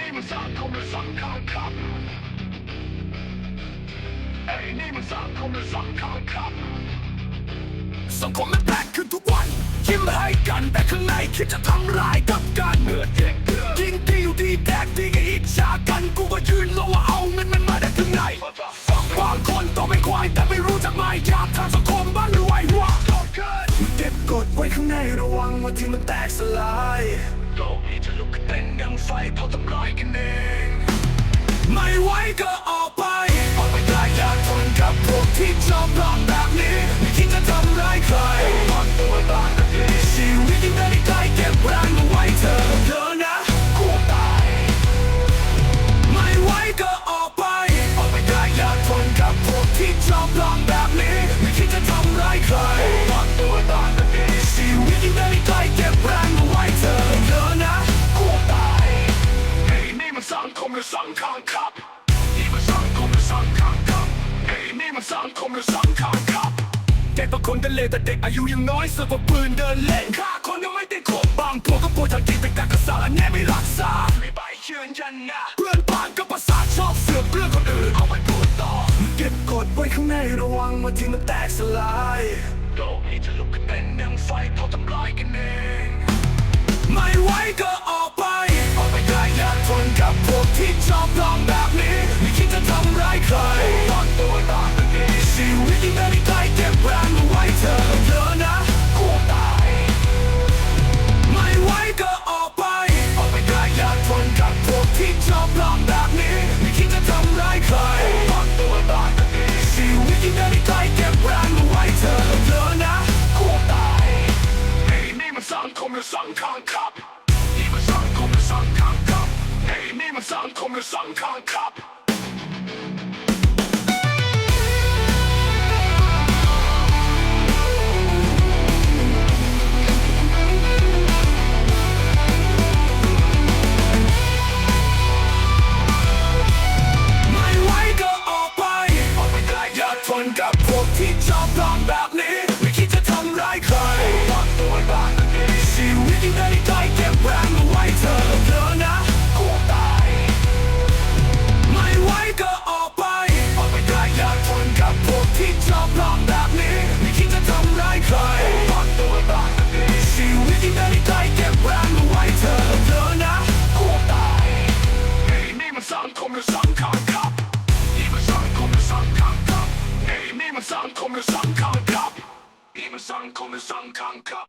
นี่มันสังคมหรือสังขารครับไอ้นี่มันสังคมหรือสังขารครับสังคมมันแปลกขึ้นทุกวันยิ้มให้กันแต่ข้างในคิดจะทำร้ายกับการเมื่อเด็กยิงดีอยู่ดีแดกดีก็อิจฉากันกูก็ยืนรอว่าเอาเงินมันมาได้ถึงไหนบางคนต้องไม่ควายแต่ไม่รู้จักไม่ยากทางสังคมบ้านรวยวะเก็บกดไว้ข้างในระวังว่าที่มันแตกสลาย เป็นดังไฟเพราะทำลายกันเอง ไม่ไหวก็ รือสังขารครับนี่มันสังคมหรือสังขารครับเฮ้ยนี่มันสังคมหรือสังขารครับเด็กบางคนเดินเล่นแต่เด็กอายุยังน้อยสึกว่าปืนเดินเล่นฆ่าคนยังไม่ติดคุกบางพวกก็ปวดทางจิตแต่การกระสาและแน่ไม่รักษาไม่ไปยืนยันนะเพื่อนบ้านก็ประสาทชอบเสือกเรื่องคนอื่นเอาไปพูดต่อเก็บกดไว้ข้างในระวังว่าที่มันแตกสลาย อบปลอมแบบนี้ไม่คิดจะทำร้ายใครตอนตัวตอนนี้ชีวิตยังไม่ได้เก็บแรงมาไว้เธอเธอนะกลัวตายเฮ้ยนี่มันสังคมหรือสังขารครับนี่มันสังคมหรือสังขารครับเฮ้ยนี่มันสังคมหรือสังขารครับ กับพวกที่ชอบร้องแบบนี้ไม่คิดจะทำร้ายใครวางตัวบ้างชีวิตที่ได้ใกล้เก็บแรงมาไว้เธอเธอนะกลัวตายเฮ้ยนี่มันสังคมหรือสังขารครับนี่มันสังคมหรือสังขารครับเฮ้ยนี่มันสังคมหรือสังขารครับนี่มันสังคมหรือสังขารครับ